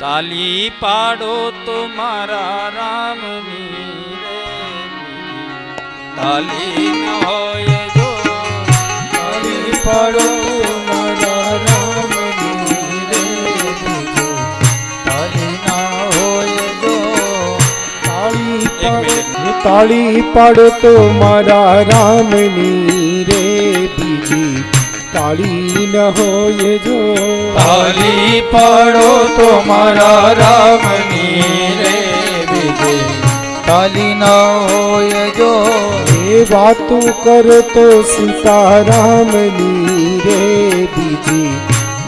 તાલી પાડો તો મારા રામની રે તાલી ન હોય જો તાલી પાડો મારા રામની રે તાળી ના હોય જો પાડો. તાળી પાડો તો મારા રામની રે બીજી. તાળી ન હોય જો. તાળી પાડો તો મારા રામની રે બીજે. તાળી ન હોય જો. એ વાતું કરતો સીતારામની રે બીજી.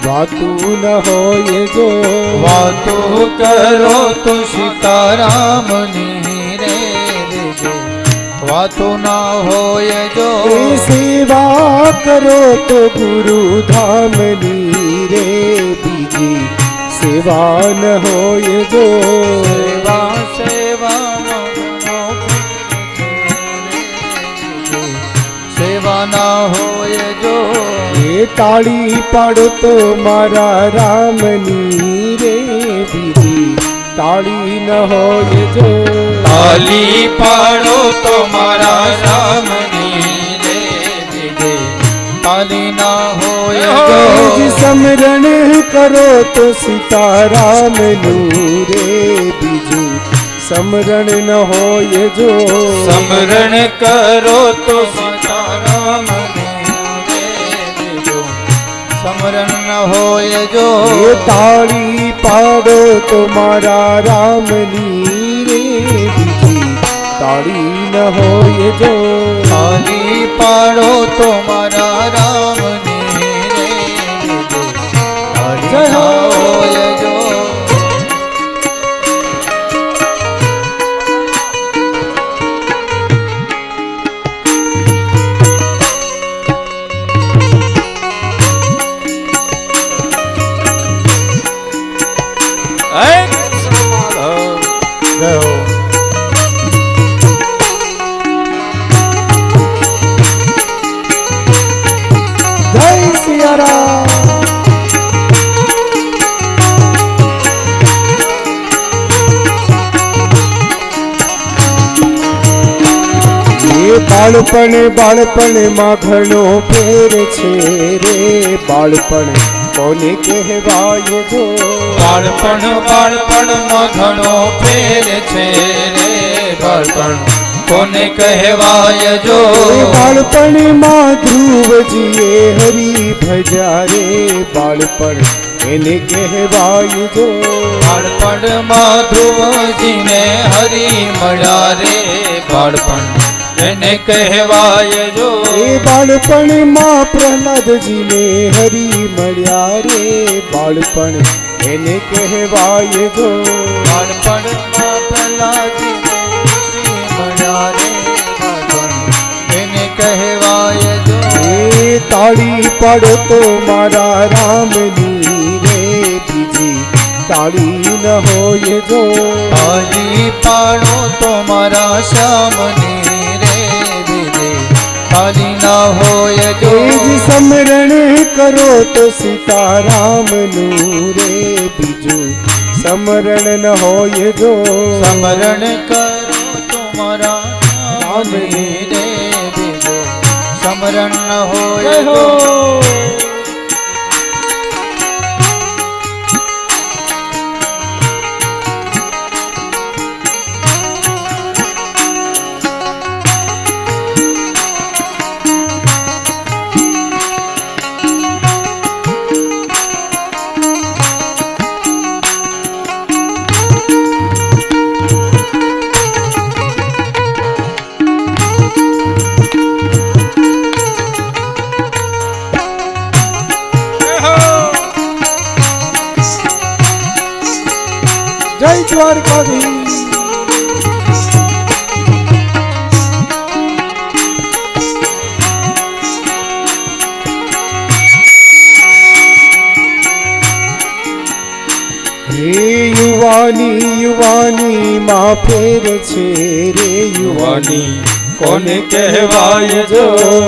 વાતું ન હોય જો. વાતો કરો તો સીતારામની વાતો ના હોય જો. સેવા કરો તો ગુરુ ધામની રે બીજી સેવા ન હોય જો. સેવા સેવા સેવા ના હોય જો. એ તાળી પાડો તો મારા રામની રે. તાળી ન હોય જો. તાલી પાડો તો મારા રામની રે ના હોય જો સમરણ કરો તો સીતારામનું રે બીજું. સમરણ ન હોય જો. સમરણ કરો તો સીતારામ સમરણ ન હોય જો. તાળી પાડો તો મારા રામની રે બીજી તાળી ન હોય જો તાળી પાડો તો મારા રામની રે બીજી એ બાળપણ બાળપણમાં ઘણો ફેર છે રે બાળપણ. કોને કહેવાય જો. બાળપણ બાળપણમાં ઘણો ફેર છે રે બાળપણ. કોને કહેવાય જો? બાળપણમાં ધ્રુવજીએ હરી ભજા રે બાળપણ. એને કહેવાય જો. બાળપણમાં ધ્રુવજીને હરી મળ્યા રે બાળપણ. એને કહેવાય જો એ બાળપણમાં પ્રહલાદજીને હરી મળ્યા રે બાળપણ એને કહેવાય જો બાળપણમાં પ્રહલાદજીને હરી મળ્યા રે બાળપણ એને કહેવાય જો એ તાળી પાડો તો મારા રામની રે બીજી તાળી ન હોય જો તાલી પાડો તો મારા શ્યામની રે બીજે તાલી ના હોય જો. જ સમરણ કરો તો સીતારામનું રે બીજું સમરણ ન હોય જો. સમરણ કરો તો મારા રામની રે બીજો. સમરણ ન હોય હો. જય દ્વારકાધીશ. યુવાની યુવાની, માં ફેર છે રે યુવાની. કોને કહેવાય જો?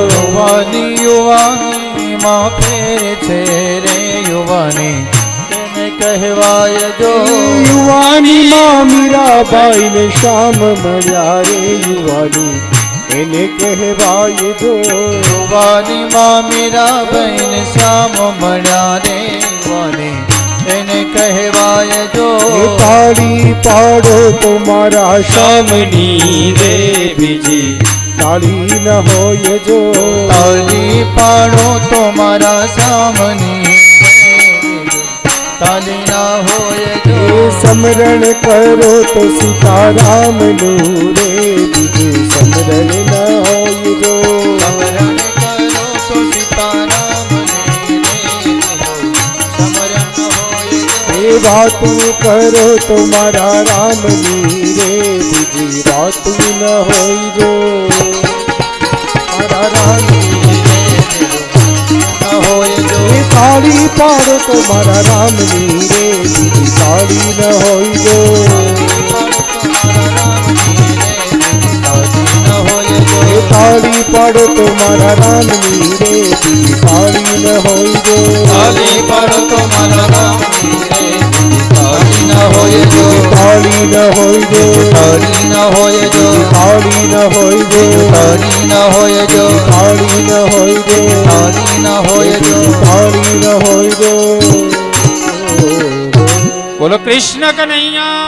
યુવાની યુવાની, માં ફેર છે રે યુવાની. કહેવાય જો. યુવાનીમાં મીરાબાઈ ને શ્યામ મળ્યા રે યુવાની. એને કહેવાય જો. યુવાની માં શામ મળ્યા રે યુવાની. એને કહેવાય જો. તાળી પાડો તો મારા શામની રે બીજી. તાળી ન હોય જો. તાળી પાડો તો મારા સામની તાલી ના હોય જો સમરણ કરો તો સીતારામનું રે બીજું સમરણ ના હોય જો સમરણ કરો તો વાતું કરો તો મારા રામની રે બીજી વાત ન હોય જો. મારા રામની ન તાળી પાડો તો મારા રામની રે બીજી સાડી ન હોય જો. તાળી પાડો તો મારા રામની રે બીજી સાડી ન હોય જો. તાળી પાડો તો મારા રામની રે જો ન હોય જો તાલી ન હોય જો તાળી ન હોય જો તાલી ન હોય જો તાળી ન હોય જો તાલી ન હોય જો. તાળી ન હોય જો. બોલો કૃષ્ણ કનૈયા.